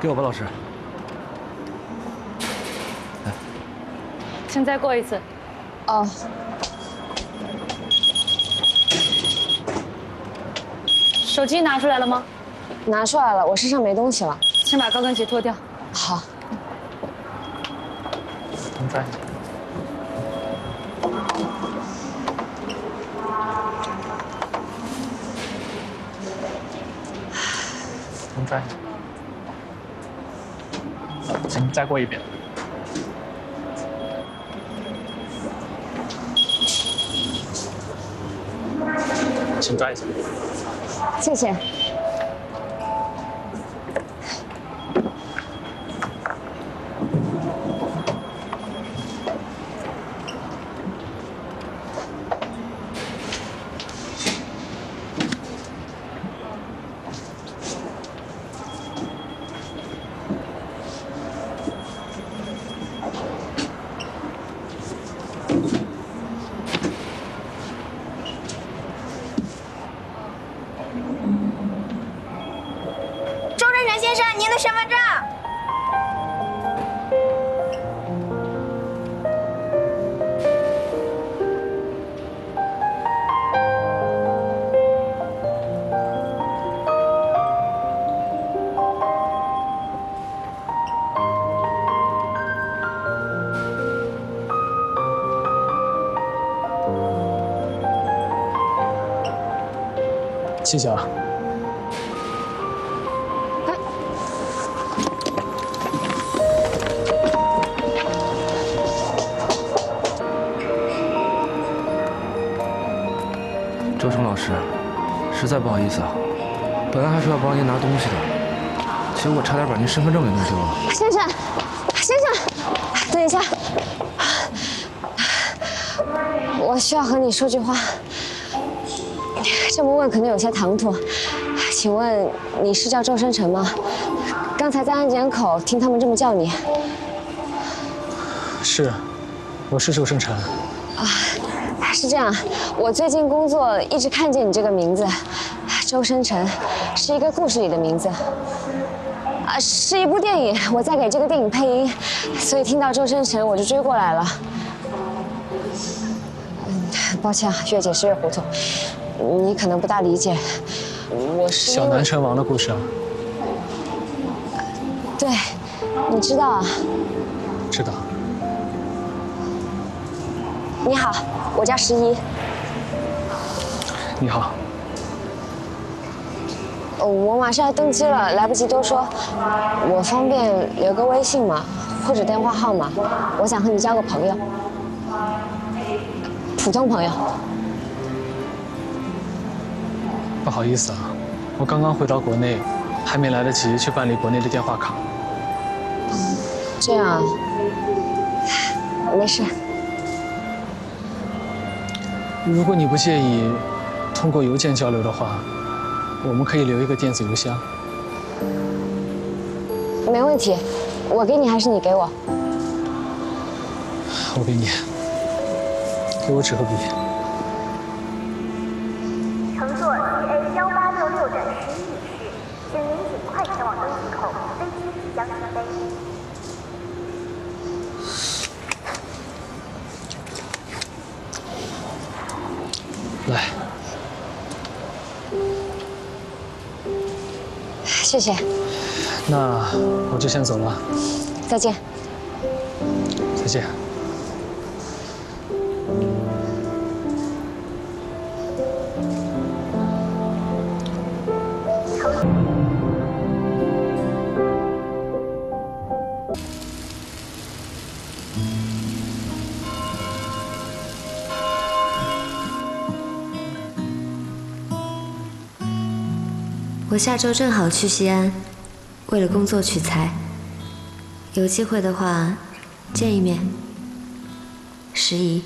给我吧，老师。请再过一次。哦，手机拿出来了吗？拿出来了，我身上没东西了。先把高跟鞋脱掉。好，同在。同在。再过一遍。请转一下。谢谢。周振成先生，您身份证。谢谢啊。师，实在不好意思啊，本来还说要帮您拿东西的，结果差点把您身份证给弄丢了。先生，先生，等一下，我需要和你说句话。这么问可能有些唐突，请问你是叫周生辰吗？刚才在安检口听他们这么叫你。是，我是周生辰。是这样，我最近工作一直看见你这个名字，周生辰，是一个故事里的名字，啊，是一部电影，我在给这个电影配音，所以听到周生辰我就追过来了。嗯，抱歉啊，越解释越糊涂，你可能不大理解，我是小南成王的故事啊，对，你知道啊？知道。你好，我叫十一。你好，哦我马上要登机了，来不及多说。我方便留个微信吗？或者电话号码？我想和你交个朋友，普通朋友。不好意思啊，我刚刚回到国内，还没来得及去办理国内的电话卡。这样啊，没事。如果你不介意，通过邮件交流的话，我们可以留一个电子邮箱。没问题，我给你还是你给我？我给你，给我纸和笔。来，谢谢，那我就先走了，再见。再见。我下周正好去西安，为了工作取材。有机会的话，见一面。时宜。